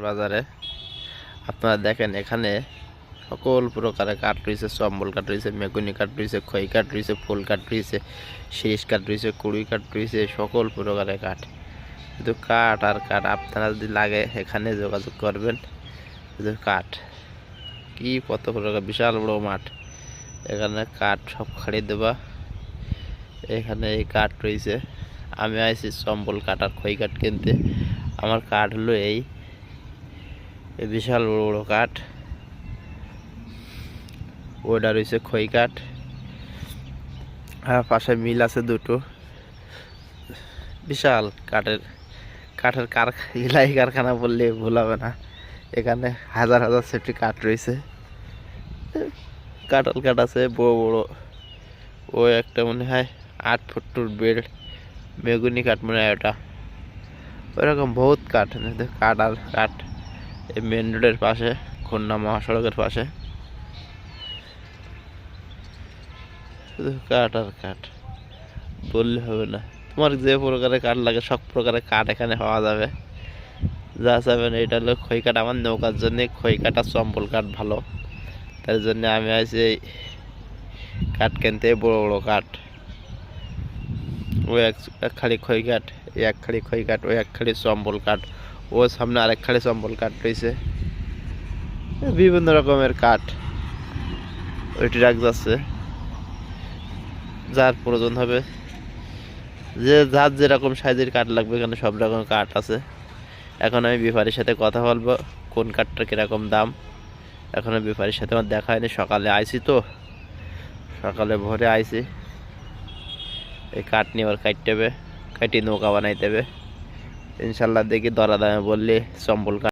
বাজারে। আপনারা দেখেন এখানে সকল প্রকারের কাঠ রয়েছে চম্বল কাঠ রয়েছে মেগুনি কাঠ রয়েছে, খই কাঠ রয়েছে, ফুল কাঠ রয়েছে শীষ কাঠ রয়েছে, কুড়ি কাঠ রয়েছে, সকল প্রকারের কাঠ। শুধু কাঠ আর কাঠ, আপনারা যদি লাগে এখানে যোগাযোগ করবেন। শুধু কাঠ। কি কত প্রকার, বিশাল বড় মাঠ। এখানে কাঠ সব খাড়িয়ে দেবা। এখানে এই কাঠ রয়েছে। আমি আইছি চম্বল কাঠ আর খই কাঠ কিনতে। আমার কাঠ হলো এই। বিশাল বড় বড় কাঠ। ওটা রয়েছে খই কাঠ। আর পাশে মিল আছে দুটো। বিশাল কাঠের কাঠের কারখানা ইলাই কারখানা বললে ভুল হবে না। এখানে হাজার হাজার সেফটি কাঠ রয়েছে। কাঁঠাল কাঠ আছে, বড় বড়। ও একটা মনে হয় আট ফুটুর বেল্ট, বেগুনি কাঠ মনে হয় ওটা। ওরকম বহুত কাঠ কাঠ আর কাঠ। এই মেন রোডের পাশে, খুলনা মহাসড়কের পাশে। শুধু কাঠ আর কাঠ। বললে হবে না। তোমার যে প্রকারের কাঠ লাগে, সব প্রকারের কাঠ এখানে পাওয়া যাবে। যা চাবেন এটা হলো খই কাঠ। আমার নৌকার জন্য খই কাঠ আর চম্বল কাঠ ভালো। তার জন্য আমি আছি এই কাঠ কিনতে, বড় বড় কাঠ। ও এক খালি খই কাঠ এক খালি খই কাঠ, ওই এক খালি চম্বল কাঠ। ও সামনে আরেক খালি চম্বল কাঠ রয়েছে। বিভিন্ন রকমের কাঠ ওইটি রাখ যাচ্ছে যার প্রয়োজন হবে। যে যার যেরকম সাইজের কাঠ লাগবে এখানে সব রকম কাঠ আছে। এখন আমি ব্যাপারীর সাথে কথা বলব, কোন কাঠটা কীরকম দাম। এখনও ব্যাপারীর সাথে আমার দেখা হয়নি, সকালে আইছি তো। সকালে ভোরে আইছি। এই কাঠ নিয়ে আবার কাটতে হবে কাটি নৌকা বানাইতে হবে। ইনশাল্লাহ দেখি দরা দামে বললে চম্বল কাঠ